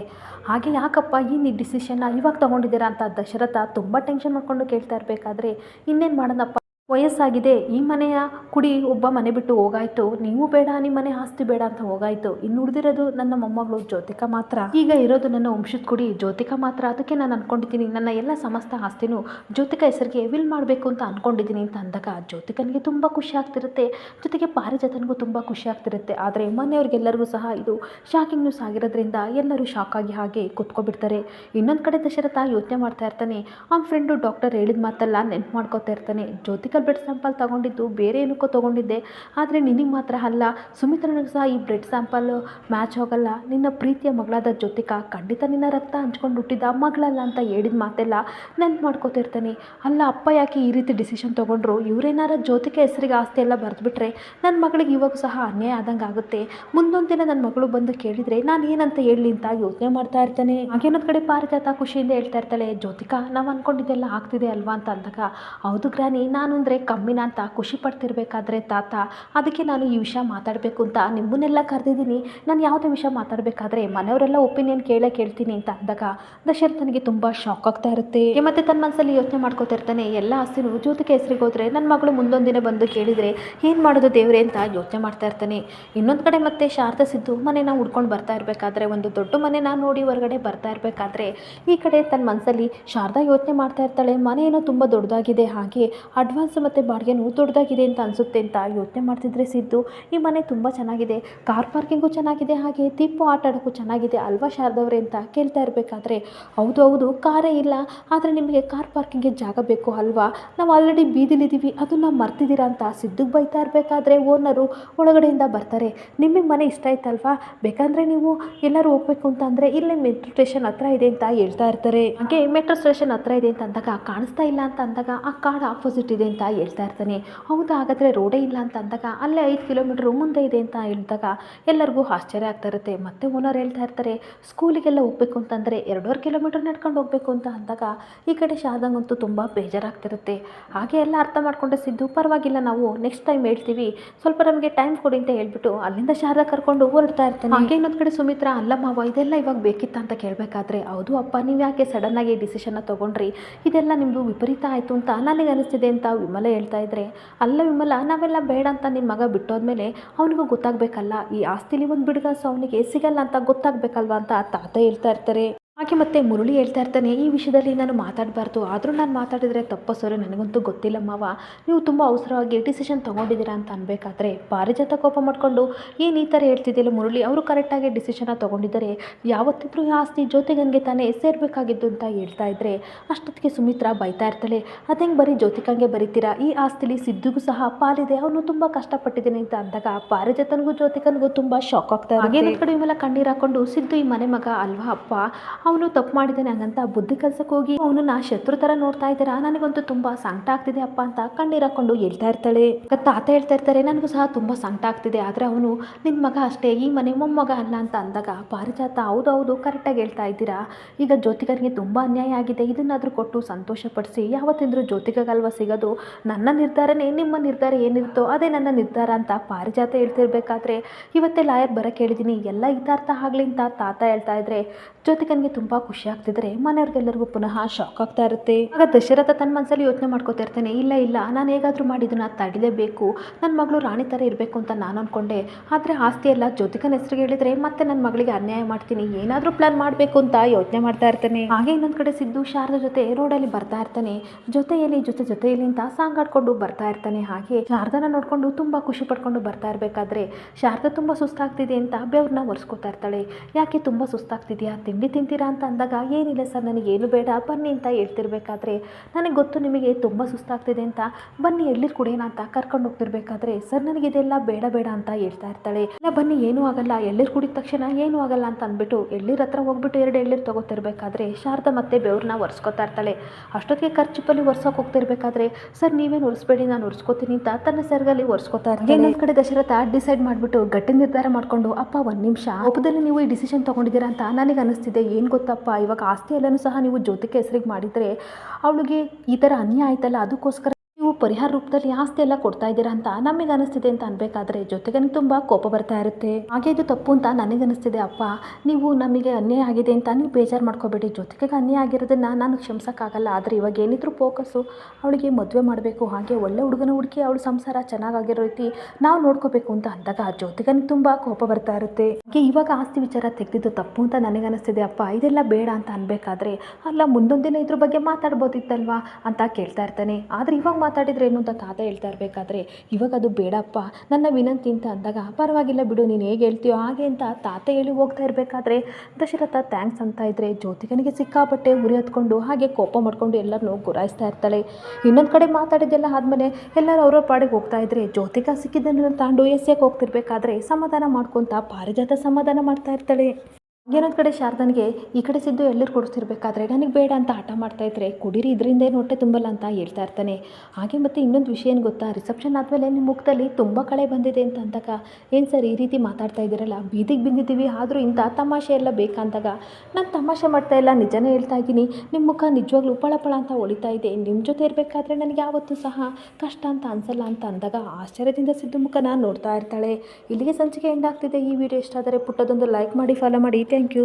[SPEAKER 1] ಹಾಗೆ ಯಾಕಪ್ಪ ಈ ನೀವು ಡಿಸಿಷನ್ನ ಇವಾಗ ತೊಗೊಂಡಿದ್ದೀರಾ ಅಂತ ದಶರಥ ತುಂಬ ಟೆನ್ಷನ್ ಮಾಡ್ಕೊಂಡು ಕೇಳ್ತಾ ಇರಬೇಕಾದ್ರೆ ಇನ್ನೇನು ಮಾಡೋಣಪ್ಪ? ವಯಸ್ಸಾಗಿದೆ. ಈ ಮನೆಯ ಕುಡಿ ಒಬ್ಬ ಮನೆ ಬಿಟ್ಟು ಹೋಗಾಯ್ತು. ನೀವು ಬೇಡ, ನಿಮ್ಮ ಮನೆ ಆಸ್ತಿ ಬೇಡ ಅಂತ ಹೋಗಾಯ್ತು. ಇನ್ನು ಉಳಿದಿರೋದು ನನ್ನ ಮೊಮ್ಮಗಳು ಜ್ಯೋತಿಕ ಮಾತ್ರ. ಈಗ ಇರೋದು ನನ್ನ ವಂಶದ ಕುಡಿ, ಜ್ಯೋತಿಕ ಮಾತ್ರ. ಅದಕ್ಕೆ ನಾನು ಅನ್ಕೊಂಡಿದ್ದೀನಿ, ನನ್ನ ಎಲ್ಲ ಸಮಸ್ತ ಆಸ್ತಿನೂ ಜ್ಯೋತಿಕ ಹೆಸರಿಗೆ ವಿಲ್ ಮಾಡಬೇಕು ಅಂತ ಅನ್ಕೊಂಡಿದ್ದೀನಿ ಅಂತ ಅಂದಾಗ ಜ್ಯೋತಿಕನಿಗೆ ತುಂಬ ಖುಷಿ ಆಗ್ತಿರುತ್ತೆ. ಜೊತೆಗೆ ಪಾರಿಜಾತನಿಗೂ ತುಂಬ ಖುಷಿ ಆಗ್ತಿರುತ್ತೆ. ಆದರೆ ಮನೆಯವ್ರಿಗೆಲ್ಲರಿಗೂ ಸಹ ಇದು ಶಾಕಿಂಗ್ ನ್ಯೂಸ್ ಆಗಿರೋದ್ರಿಂದ ಎಲ್ಲರೂ ಶಾಕ್ ಆಗಿ ಹಾಗೆ ಕೂತ್ಕೊಬಿಡ್ತಾರೆ. ಇನ್ನೊಂದು ಕಡೆ ದಶರಥ ಯೋಚನೆ ಮಾಡ್ತಾ ಇರ್ತಾನೆ. ಅವ್ನ ಫ್ರೆಂಡು ಡಾಕ್ಟರ್ ಹೇಳಿದ ಮಾತಲ್ಲ, ನೆನ್ಪು ಮಾಡ್ಕೋತಾ ಇರ್ತಾನೆ. ಜ್ಯೋತಿಕಾ ಬ್ಲಡ್ ಸ್ಯಾಂಪಲ್ ತಗೊಂಡಿದ್ದು, ಬೇರೆ ಏನಕ್ಕೋ ತೊಗೊಂಡಿದ್ದೆ. ಆದರೆ ನಿನಗೆ ಮಾತ್ರ ಅಲ್ಲ, ಸುಮಿತ್ರನಿಗೆ ಸಹ ಈ ಬ್ಲಡ್ ಸ್ಯಾಂಪಲ್ ಮ್ಯಾಚ್ ಹೋಗಲ್ಲ ನಿನ್ನ ಪ್ರೀತಿಯ ಮಗಳಾದ ಜ್ಯೋತಿಕಾ ಖಂಡಿತ ನಿನ್ನ ರಕ್ತ ಹಂಚ್ಕೊಂಡು ಹುಟ್ಟಿದ ಮಗಳಲ್ಲ ಅಂತ ಹೇಳಿದ ಮಾತೆಲ್ಲ ನೆನ್ಪು ಮಾಡ್ಕೋತಿರ್ತಾನೆ ಅಲ್ಲ, ಅಪ್ಪ ಯಾಕೆ ಈ ರೀತಿ ಡಿಸಿಷನ್ ತೊಗೊಂಡ್ರು? ಇವರೇನಾರ ಜ್ಯೋತಿಕಾ ಹೆಸರಿಗೆ ಆಸ್ತಿ ಎಲ್ಲ ಬರೆದ್ಬಿಟ್ರೆ ನನ್ನ ಮಗಳಿಗೆ ಇವಾಗ ಸಹ ಅನ್ಯಾಯ ಆದಂಗೆ ಆಗುತ್ತೆ. ಮುಂದೊಂದು ದಿನ ನನ್ನ ಮಗಳು ಬಂದು ಕೇಳಿದರೆ, ನಾನು ಏನಂತ ಹೇಳಲಿ ಅಂತ ಯೋಚನೆ ಮಾಡ್ತಾ ಇರ್ತಾನೆ. ಹಾಗೇನೊಂದು ಕಡೆ ಪಾರಿಜಾತ ಖುಷಿಯಿಂದ ಹೇಳ್ತಾ ಇರ್ತಾಳೆ, ಜ್ಯೋತಿಕಾ, ನಾವು ಅಂದ್ಕೊಂಡಿದ್ದೆಲ್ಲ ಆಗ್ತಿದೆ ಅಲ್ವಾ? ಅಂತ ಅಂದಾಗ, ಹೌದು ಗ್ರಾನಿ ನಾನು ಅಂದರೆ ಕಮ್ಮಿನ ಅಂತ ಖುಷಿ ಪಡ್ತಿರ್ಬೇಕಾದ್ರೆ ತಾತ, ಅದಕ್ಕೆ ನಾನು ಈ ವಿಷಯ ಮಾತಾಡಬೇಕು ಅಂತ ನಿಮ್ಮನ್ನೆಲ್ಲ ಕರೆದಿದ್ದೀನಿ. ನಾನು ಯಾವುದೇ ವಿಷಯ ಮಾತಾಡಬೇಕಾದ್ರೆ ಮನೆಯವರೆಲ್ಲ ಒಪಿನಿಯನ್ ಕೇಳೇ ಕೇಳ್ತೀನಿ ಅಂತ ಅಂದಾಗ ದಶರಥನಿಗೆ ತುಂಬ ಶಾಕ್ ಆಗ್ತಾ ಇರುತ್ತೆ. ಮತ್ತೆ ತನ್ನ ಮನಸ್ಸಲ್ಲಿ ಯೋಚನೆ ಮಾಡ್ಕೋತಾ ಇರ್ತಾನೆ. ಎಲ್ಲ ಆಸ್ತಿನೂ ಜ್ಯೋತಿಗೆ ಹೆಸರಿಗೆ ಹೋದರೆ ನನ್ನ ಮಗಳು ಮುಂದೊಂದು ದಿನ ಬಂದು ಕೇಳಿದರೆ ಏನು ಮಾಡೋದು ದೇವ್ರೆ ಅಂತ ಯೋಚನೆ ಮಾಡ್ತಾ ಇರ್ತಾನೆ. ಇನ್ನೊಂದು ಕಡೆ ಮತ್ತೆ ಶಾರದಾ ಸಿದ್ದು ಮನೆನ ಉಡ್ಕೊಂಡು ಬರ್ತಾ ಇರಬೇಕಾದ್ರೆ, ಒಂದು ದೊಡ್ಡ ಮನೆನ ನೋಡಿ ಹೊರಗಡೆ ಬರ್ತಾ ಇರಬೇಕಾದ್ರೆ, ಈ ಕಡೆ ತನ್ನ ಮನಸ್ಸಲ್ಲಿ ಶಾರದಾ ಯೋಚನೆ ಮಾಡ್ತಾ ಇರ್ತಾಳೆ. ಮನೆ ಏನೋ ತುಂಬ ದೊಡ್ಡದಾಗಿದೆ. ಹಾಗೆ ಅಡ್ವಾನ್ಸ್ ವಾಸ್ತು ಮತ್ತು ಬಾಡಿಗೆನೂ ದೊಡ್ಡದಾಗಿದೆ ಅಂತ ಅನಿಸುತ್ತೆ ಅಂತ ಯೋಚನೆ ಮಾಡ್ತಿದ್ರೆ ಸಿದ್ದು, ಈ ಮನೆ ತುಂಬ ಚೆನ್ನಾಗಿದೆ. ಕಾರ್ ಪಾರ್ಕಿಂಗು ಚೆನ್ನಾಗಿದೆ, ಹಾಗೆ ತಿಪ್ಪು ಆಟ ಆಡೋಕ್ಕೂ ಚೆನ್ನಾಗಿದೆ ಅಲ್ವಾ ಶಾರದವ್ರೆ ಅಂತ ಕೇಳ್ತಾ ಇರಬೇಕಾದ್ರೆ, ಹೌದು ಹೌದು, ಕಾರೇ ಇಲ್ಲ. ಆದರೆ ನಿಮಗೆ ಕಾರ್ ಪಾರ್ಕಿಂಗ್ಗೆ ಜಾಗ ಬೇಕು ಅಲ್ವಾ? ನಾವು ಆಲ್ರೆಡಿ ಬೀದಿಲಿದ್ದೀವಿ. ಅದನ್ನು ಮರ್ತಿದ್ದೀರಾ? ಅಂತ ಸಿದ್ದುಗೆ ಬೈತಾ ಇರಬೇಕಾದ್ರೆ ಓನರು ಒಳಗಡೆಯಿಂದ ಬರ್ತಾರೆ. ನಿಮಗೆ ಮನೆ ಇಷ್ಟ ಆಯ್ತಲ್ವಾ? ಬೇಕಂದರೆ ನೀವು ಎಲ್ಲರೂ ಹೋಗ್ಬೇಕು ಅಂತ ಅಂದರೆ ಇಲ್ಲೇ ಮೆಟ್ರೋ ಸ್ಟೇಷನ್ ಹತ್ರ ಇದೆ ಅಂತ ಹೇಳ್ತಾ ಇರ್ತಾರೆ. ಹಾಗೆ ಮೆಟ್ರೋ ಸ್ಟೇಷನ್ ಹತ್ರ ಇದೆ ಅಂತ ಅಂದಾಗ ಕಾಣಿಸ್ತಾ ಇಲ್ಲ ಅಂತ ಅಂದಾಗ ಆ ಕಾರ್ಡ್ ಆಪೋಸಿಟ್ ಇದೆ ಅಂತ ಹೇಳ್ತಾ ಇರ್ತಾನೆ. ಹೌದು, ಹಾಗಾದರೆ ರೋಡೇ ಇಲ್ಲ ಅಂತ ಅಂದಾಗ, ಅಲ್ಲೇ ಐದು ಕಿಲೋಮೀಟ್ರ್ ಮುಂದೆ ಇದೆ ಅಂತ ಹೇಳಿದಾಗ ಎಲ್ಲರಿಗೂ ಆಶ್ಚರ್ಯ ಆಗ್ತಾ ಇರುತ್ತೆ. ಮತ್ತೆ ಓನರ್ ಹೇಳ್ತಾ ಇರ್ತಾರೆ, ಸ್ಕೂಲಿಗೆಲ್ಲ ಹೋಗ್ಬೇಕು ಅಂತಂದರೆ ಎರಡೂವರೆ ಕಿಲೋಮೀಟ್ರ್ ನಡ್ಕೊಂಡು ಹೋಗ್ಬೇಕು ಅಂತ ಅಂದಾಗ, ಈ ಕಡೆ ಶಾದಂಗಂತೂ ತುಂಬ ಬೇಜಾರಾಗ್ತಿರುತ್ತೆ. ಹಾಗೆ ಎಲ್ಲ ಅರ್ಥ ಮಾಡ್ಕೊಂಡೆ ಸಿದ್ದು, ಪರವಾಗಿಲ್ಲ ನಾವು ನೆಕ್ಸ್ಟ್ ಟೈಮ್ ಹೇಳ್ತೀವಿ. ಸ್ವಲ್ಪ ನಮಗೆ ಟೈಮ್ ಕೊಡಿ ಅಂತ ಹೇಳ್ಬಿಟ್ಟು ಅಲ್ಲಿಂದ ಶಾರದಾ ಕರ್ಕೊಂಡು ಹೊರಡ್ತಾ ಇರ್ತಾನೆ. ಹಾಗೆ ಇನ್ನೊಂದು ಕಡೆ ಸುಮಿತ್ರ, ಅಲ್ಲ ಮಾವ, ಇದೆಲ್ಲ ಇವಾಗ ಬೇಕಿತ್ತ ಅಂತ ಕೇಳಬೇಕಾದ್ರೆ? ಹೌದು ಅಪ್ಪ ನೀವು ಯಾಕೆ ಸಡನ್ನಾಗಿ ಡಿಸಿಷನ್ನ ತೊಗೊಂಡ್ರಿ? ಇದೆಲ್ಲ ನಿಮ್ಮದು ವಿಪರೀತ ಆಯಿತು ಅಂತ ನನಗೆ ಅನಿಸ್ತಿದೆ ಅಂತ ವಿಮಲ ಹೇಳ್ತಾ ಇದ್ರೆ, ಅಲ್ಲ ವಿಮಲ, ನಾವೆಲ್ಲ ಬೇಡ ಅಂತ ನಿನ್ನ ಮಗ ಬಿಟ್ಟೋದ್ಮೇಲೆ ಅವನಿಗೂ ಗೊತ್ತಾಗಬೇಕಲ್ಲ? ಈ ಆಸ್ತಿಲಿ ಒಂದು ಬಿಡುಗಾಸು ಅವನಿಗೆ ಸಿಗಲ್ಲ ಅಂತ ಗೊತ್ತಾಗಬೇಕಲ್ವಾ? ಅಂತ ತಾತ ಹೇಳ್ತಾ ಇರ್ತಾರೆ. ಹಾಗೆ ಮತ್ತೆ ಮುರಳಿ ಹೇಳ್ತಾ ಇರ್ತಾನೆ ಈ ವಿಷಯದಲ್ಲಿ ನಾನು ಮಾತಾಡಬಾರ್ದು. ಆದರೂ ನಾನು ಮಾತಾಡಿದರೆ ತಪ್ಪಸೋರು ನನಗಂತೂ ಗೊತ್ತಿಲ್ಲ ಮಾವ. ನೀವು ತುಂಬ ಅವಸರವಾಗಿ ಡಿಸಿಷನ್ ತೊಗೊಂಡಿದ್ದೀರಾ ಅಂತ ಅನ್ಬೇಕಾದ್ರೆ ಪಾರಿಜಾತ ಕೋಪ ಮಾಡಿಕೊಂಡು ಏನು ಈ ಥರ ಹೇಳ್ತಿದ್ದಿಲ್ಲ ಮುರಳಿ? ಅವರು ಕರೆಕ್ಟಾಗಿ ಡಿಸಿಷನ್ನ ತೊಗೊಂಡಿದ್ದಾರೆ. ಯಾವತ್ತಿದ್ರೂ ಈ ಆಸ್ತಿ ಜ್ಯೋತಿಗಂಗೆ ತಾನೇ ಸೇರಬೇಕಾಗಿದ್ದು ಅಂತ ಹೇಳ್ತಾ ಇದ್ದರೆ ಅಷ್ಟೊತ್ತಿಗೆ ಸುಮಿತ್ರಾ ಬೈತಾ ಇರ್ತಾಳೆ. ಅದಂಗೆ ಬರೀ ಜ್ಯೋತಿಕಂಗೆ ಬರೀತೀರಾ? ಈ ಆಸ್ತಿಲಿ ಸಿದ್ದುಗೂ ಸಹ ಪಾಲಿದೆ. ಅವನು ತುಂಬ ಕಷ್ಟಪಟ್ಟಿದ್ದೀನಿ ಅಂತ ಅಂದಾಗ ಪಾರಿಜಾತನಿಗೂ ಜ್ಯೋತಿಕನಿಗೂ ತುಂಬ ಶಾಕ್ ಆಗ್ತಾ ಇದೆ ಇನ್ನೊಂದ್ ಕಡೆ ಇವೆಲ್ಲ ಕಣ್ಣೀರು ಹಾಕೊಂಡು ಸಿದ್ದು ಈ ಮನೆ ಮಗ ಅಲ್ವಾ? ಅಪ್ಪ ಅವನು ತಪ್ಪು ಮಾಡಿದ್ದಾನೆ ಹಂಗಂತ ಬುದ್ಧಿ ಕೆಲಸಕ್ಕೆ ಹೋಗಿ, ಅವನನ್ನ ಶತ್ರು ಥರ ನೋಡ್ತಾ ಇದ್ದೀರಾ? ನನಗಂತೂ ತುಂಬ ಸಂಕಟ ಆಗ್ತಿದೆ ಅಪ್ಪ ಅಂತ ಕಣ್ಣೀರ್ ಹಾಕೊಂಡು ಹೇಳ್ತಾ ಇರ್ತಾಳೆ. ತಾತ ಹೇಳ್ತಾ ಇರ್ತಾರೆ, ನನಗೂ ಸಹ ತುಂಬ ಸಂಕಟ ಆಗ್ತಿದೆ. ಆದರೆ ಅವನು ನಿನ್ನ ಮಗ ಅಷ್ಟೇ, ಈ ಮನೆ ಮೊಮ್ಮಗ ಅಲ್ಲ ಅಂತ ಅಂದಾಗ, ಪಾರಿಜಾತ ಹೌದು ಹೌದು ಕರೆಕ್ಟಾಗಿ ಹೇಳ್ತಾ ಇದ್ದೀರಾ? ಈಗ ಜ್ಯೋತಿಕರಿಗೆ ತುಂಬ ಅನ್ಯಾಯ ಆಗಿದೆ. ಇದನ್ನಾದರೂ ಕೊಟ್ಟು ಸಂತೋಷಪಡಿಸಿ. ಯಾವತ್ತಿಂದ್ರೂ ಜ್ಯೋತಿಗಲ್ವಾ ಸಿಗೋದು? ನನ್ನ ನಿರ್ಧಾರನೇ ನಿಮ್ಮ ನಿರ್ಧಾರ ಏನಿರುತ್ತೋ ಅದೇ ನನ್ನ ನಿರ್ಧಾರ ಅಂತ ಪಾರಿಜಾತ ಹೇಳ್ತಿರ್ಬೇಕಾದ್ರೆ, ಇವತ್ತೇ ಲಾಯರ್ ಬರೋಕ್ಕೆ ಹೇಳಿದ್ದೀನಿ ಎಲ್ಲ ಇತಾರ್ಥ ಆಗ್ಲಿ ಅಂತ ತಾತ ಹೇಳ್ತಾ ಇದ್ರೆ, ಜ್ಯೋತಿಕನ್ಗೆ ತುಂಬ ಖುಷಿ ಆಗ್ತಿದ್ರೆ ಮನೆಯವ್ರಿಗೆಲ್ಲರಿಗೂ ಪುನಃ ಶಾಕ್ ಆಗ್ತಾ ಇರುತ್ತೆ. ಆಗ ದಶರಥ ತನ್ನ ಮನಸ್ಸಲ್ಲಿ ಯೋಚನೆ ಮಾಡ್ಕೋತಾ ಇರ್ತಾನೆ, ಇಲ್ಲ ಇಲ್ಲ, ನಾನು ಹೇಗಾದರೂ ಮಾಡಿ ಇದನ್ನು ತಡಿಲೇಬೇಕು ನನ್ನ ಮಗಳು ರಾಣಿ ಥರ ಇರಬೇಕು ಅಂತ ನಾನು ಅಂದ್ಕೊಂಡೆ ಆದರೆ ಆಸ್ತಿ ಎಲ್ಲ ಜ್ಯೋತಿಕನ ಹೆಸರಿಗೆ ಹೇಳಿದರೆ ಮತ್ತೆ ನನ್ನ ಮಗಳಿಗೆ ಅನ್ಯಾಯ ಮಾಡ್ತೀನಿ, ಏನಾದರೂ ಪ್ಲಾನ್ ಮಾಡಬೇಕು ಅಂತ ಯೋಚನೆ ಮಾಡ್ತಾ ಇರ್ತಾನೆ. ಹಾಗೆ ಇನ್ನೊಂದು ಕಡೆ ಸಿದ್ದು ಶಾರದ ಜೊತೆ ರೋಡಲ್ಲಿ ಬರ್ತಾ ಇರ್ತಾನೆ. ಜೊತೆಯಲ್ಲಿ, ಜೊತೆ, ಜೊತೆಯಲ್ಲಿ ಅಂತ ಸಾಂಗ್ ಆಡ್ಕೊಂಡು ಬರ್ತಾ ಇರ್ತಾನೆ. ಹಾಗೆ ಶಾರದನ ನೋಡಿಕೊಂಡು ತುಂಬ ಖುಷಿ ಪಡ್ಕೊಂಡು ಬರ್ತಾ ಇರಬೇಕಾದ್ರೆ ಶಾರದ ತುಂಬ ಸುಸ್ತಾಗ್ತಿದೆ ಅಂತ ಬೆವ್ರನ್ನ ಒರೆಸ್ಕೊತಾ ಇರ್ತಾಳೆ. ಯಾಕೆ ತುಂಬ ಸುಸ್ತಾಗ್ತಿದೆಯಾ? ತಿಂಡಿ ತಿಂತೀರಾ? ಅಂತ ಅಂದಾಗ, ಏನಿಲ್ಲ ಸರ್, ನನಗೇನು ಬೇಡ, ಬನ್ನಿ ಅಂತ ಹೇಳ್ತಿರ್ಬೇಕಾದ್ರೆ, ನನಗೆ ಗೊತ್ತು ನಿಮಗೆ ತುಂಬ ಸುಸ್ತಾಗ್ತಿದೆ ಅಂತ, ಬನ್ನಿ ಎಳ್ಳಿರ್ ಕುಡಿಯೋಣ ಅಂತ ಕರ್ಕೊಂಡು ಹೋಗ್ತಿರ್ಬೇಕಾದ್ರೆ, ಸರ್, ನನಗೆ ಇದೆಲ್ಲ ಬೇಡ ಬೇಡ ಅಂತ ಹೇಳ್ತಾ ಇರ್ತಾಳೆ. ಇಲ್ಲ, ಬನ್ನಿ, ಏನೂ ಆಗಲ್ಲ ಎಳ್ಳಿರ್ ಕುಡಿದ ತಕ್ಷಣ ಏನೂ ಆಗಲ್ಲ ಅಂತ ಅಂದ್ಬಿಟ್ಟು ಎಳ್ಳಿರ್ ಹತ್ರ ಹೋಗ್ಬಿಟ್ಟು ಎರಡು ಎಳ್ಳಿರ್ ತಗೋತಿರ್ಬೇಕಾದ್ರೆ, ಶಾರದ ಮತ್ತೆ ಬೆವ್ರನ್ನ ಒರೆಸ್ಕೊತಾ ಇರ್ತಾಳೆ. ಅಷ್ಟೊತ್ತಿಗೆ ಖರ್ಚುಪಲ್ಲಿ ಒರ್ಸೋಕೆ ಹೋಗ್ತಿರ್ಬೇಕಾದ್ರೆ, ಸರ್, ನೀವೇನು ಒರೆಸ್ಬೇಡಿ, ನಾನು ಒರೆಸ್ಕೋತೀನಿ ಅಂತ ತನ್ನ ಸರ್ಗಲ್ಲಿ ಒರೆಸ್ಕೊತಾ ಇರ್ತೀನಿ ಕಡೆ ದಶರಥ ಡಿಸೈಡ್ ಮಾಡಿಬಿಟ್ಟು ಗಟ್ಟಿ ನಿರ್ಧಾರ ಮಾಡಿಕೊಂಡು, ಅಪ್ಪ, ಒಂದು ನಿಮಿಷ ಒಬ್ಬದಲ್ಲಿ ನೀವು ಈ ಡಿಸಿಷನ್ ತೊಗೊಂಡಿದ್ದೀರಾ ಅಂತ ನನಗೆ ಅನಿಸ್ತಿದೆ ಏನು ಗೊತ್ತಪ್ಪ. ಇವಾಗ ಆಸ್ತಿ ಎಲ್ಲನೂ ಸಹ ನೀವು ಜ್ಯೋತಿಕೆ ಹೆಸರಿಗೆ ಮಾಡಿದರೆ ಅವಳಿಗೆ ಈ ಥರ ಅನ್ಯಾಯ ಆಯ್ತಲ್ಲ, ಅದಕ್ಕೋಸ್ಕರ ನೀವು ಪರಿಹಾರ ರೂಪದಲ್ಲಿ ಆಸ್ತಿ ಎಲ್ಲ ಕೊಡ್ತಾ ಇದ್ದೀರಾ ಅಂತ ನಮಗೆ ಅನಿಸ್ತಿದೆ ಅಂತ ಅನ್ಬೇಕಾದ್ರೆ ಜೊತೆಗೆ ತುಂಬ ಕೋಪ ಬರ್ತಾ ಇರುತ್ತೆ. ಹಾಗೆ ಇದು ತಪ್ಪು ಅಂತ ನನಗೆ ಅನಿಸ್ತಿದೆ, ಅಪ್ಪ. ನೀವು ನಮಗೆ ಅನ್ಯಾಯ ಆಗಿದೆ ಅಂತ ನೀವು ಬೇಜಾರು ಮಾಡ್ಕೋಬೇಡಿ. ಜೊತೆಗೆ ಅನ್ಯಾಯ ಆಗಿರೋದನ್ನ ನಾನು ಕ್ಷಮಿಸೋಕ್ಕಾಗಲ್ಲ. ಆದರೆ ಇವಾಗ ಏನಿದ್ರು ಫೋಕಸ್ಸು ಅವಳಿಗೆ ಮದುವೆ ಮಾಡಬೇಕು. ಹಾಗೆ ಒಳ್ಳೆ ಹುಡುಗನ ಹುಡುಕಿ ಅವಳು ಸಂಸಾರ ಚೆನ್ನಾಗಿರೋ ರೀತಿ ನಾವು ನೋಡ್ಕೋಬೇಕು ಅಂತ ಅಂದಾಗ ಜೊತೆಗೆ ತುಂಬ ಕೋಪ ಬರ್ತಾ ಇರುತ್ತೆ. ಹಾಗೆ ಇವಾಗ ಆಸ್ತಿ ವಿಚಾರ ತೆಗೆದಿದ್ದು ತಪ್ಪು ಅಂತ ನನಗೆ ಅನಿಸ್ತಿದೆ, ಅಪ್ಪ. ಇದೆಲ್ಲ ಬೇಡ ಅಂತ ಅನ್ಬೇಕಾದ್ರೆ ಅಲ್ಲ ಮುಂದೊಂದಿನ ಇದ್ರ ಬಗ್ಗೆ ಮಾತಾಡ್ಬೋದಿತ್ತಲ್ವಾ ಅಂತ ಕೇಳ್ತಾ ಇರ್ತಾನೆ. ಆದರೆ ಇವಾಗ ಮಾತಾಡಿದ್ರೆ ಏನು ಅಂತ ತಾತ ಹೇಳ್ತಾ ಇರಬೇಕಾದ್ರೆ, ಇವಾಗ ಅದು ಬೇಡಪ್ಪ, ನನ್ನ ವಿನಂತಿ ಅಂತ ಅಂದಾಗ, ಪರವಾಗಿಲ್ಲ ಬಿಡು, ನೀನು ಹೇಗೆ ಹೇಳ್ತೀಯೋ ಹಾಗೆ ಅಂತ ತಾತ ಹೇಳಿ ಹೋಗ್ತಾ ಇರಬೇಕಾದ್ರೆ, ದಶರಥ ಥ್ಯಾಂಕ್ಸ್ ಅಂತ ಇದ್ದರೆ ಜ್ಯೋತಿಕನಿಗೆ ಸಿಕ್ಕಾಪಟ್ಟೆ ಉರಿ ಹತ್ಕೊಂಡು ಹಾಗೆ ಕೋಪ ಮಾಡಿಕೊಂಡು ಎಲ್ಲರನ್ನೂ ಗುರಾಯಿಸ್ತಾ ಇರ್ತಾಳೆ. ಇನ್ನೊಂದು ಕಡೆ ಮಾತಾಡಿದ್ದೆಲ್ಲ ಆದಮೇಲೆ ಎಲ್ಲರೂ ಅವ್ರವ್ರ ಪಾಡಿಗೆ ಹೋಗ್ತಾ ಇದ್ರೆ ಜ್ಯೋತಿಕಾ ಸಿಕ್ಕಿದ್ದನ್ನು ತಾಂಡು ಎಸ್ಯಕ್ಕೆ ಹೋಗ್ತಿರ್ಬೇಕಾದ್ರೆ ಸಮಾಧಾನ ಮಾಡ್ಕೊತ ಪಾರಿಜಾತ ಸಮಾಧಾನ ಮಾಡ್ತಾ ಇರ್ತಾಳೆ. ಇನ್ನೊಂದು ಕಡೆ ಶಾರದನಿಗೆ, ಈ ಕಡೆ ಸಿದ್ದು ಎಲ್ಲರೂ ಕೊಡಿಸ್ತಿರ್ಬೇಕಾದ್ರೆ ನನಗೆ ಬೇಡ ಅಂತ ಹಠ ಮಾಡ್ತಾ ಇದ್ರೆ, ಕುಡೀರಿ, ಇದರಿಂದ ಏನು ಹೊಟ್ಟೆ ತುಂಬಲ್ಲ ಅಂತ ಹೇಳ್ತಾ ಇರ್ತಾನೆ. ಹಾಗೆ ಮತ್ತೆ ಇನ್ನೊಂದು ವಿಷಯ ಏನು ಗೊತ್ತಾ? ರಿಸೆಪ್ಷನ್ ಆದಮೇಲೆ ನಿಮ್ಮ ಮುಖದಲ್ಲಿ ತುಂಬ ಕಳೆ ಬಂದಿದೆ ಅಂತ ಅಂದಾಗ, ಏನು ಸರ್ ಈ ರೀತಿ ಮಾತಾಡ್ತಾ ಇದ್ದೀರಲ್ಲ? ಬೀದಿಗೆ ಬಿದ್ದಿದ್ದೀವಿ, ಆದರೂ ಇಂಥ ತಮಾಷೆ ಎಲ್ಲ ಬೇಕಂದಾಗ ನಾನು ತಮಾಷೆ ಮಾಡ್ತಾ ಇಲ್ಲ, ನಿಜನೇ ಹೇಳ್ತಾ ಇದ್ದೀನಿ. ನಿಮ್ಮ ಮುಖ ನಿಜವಾಗ್ಲೂ ಪಳ ಪಳ ಅಂತ ಒಳಿತಾ ಇದೆ. ನಿಮ್ಮ ಜೊತೆ ಇರಬೇಕಾದ್ರೆ ನನಗೆ ಯಾವತ್ತೂ ಸಹ ಕಷ್ಟ ಅಂತ ಅನ್ಸಲ್ಲ ಅಂತ ಅಂದಾಗ, ಆಶ್ಚರ್ಯದಿಂದ ಸಿದ್ದು ಮುಖ ನಾನು ನೋಡ್ತಾ ಇರ್ತಾಳೆ. ಇಲ್ಲಿಗೆ ಸಂಚಿಕೆ ಎಂಡ್ ಆಗ್ತಿದೆ. ಈ ವಿಡಿಯೋ ಇಷ್ಟ ಆದರೆ ಪುಟ್ಟದೊಂದು ಲೈಕ್ ಮಾಡಿ, ಫಾಲೋ ಮಾಡಿ. Thank you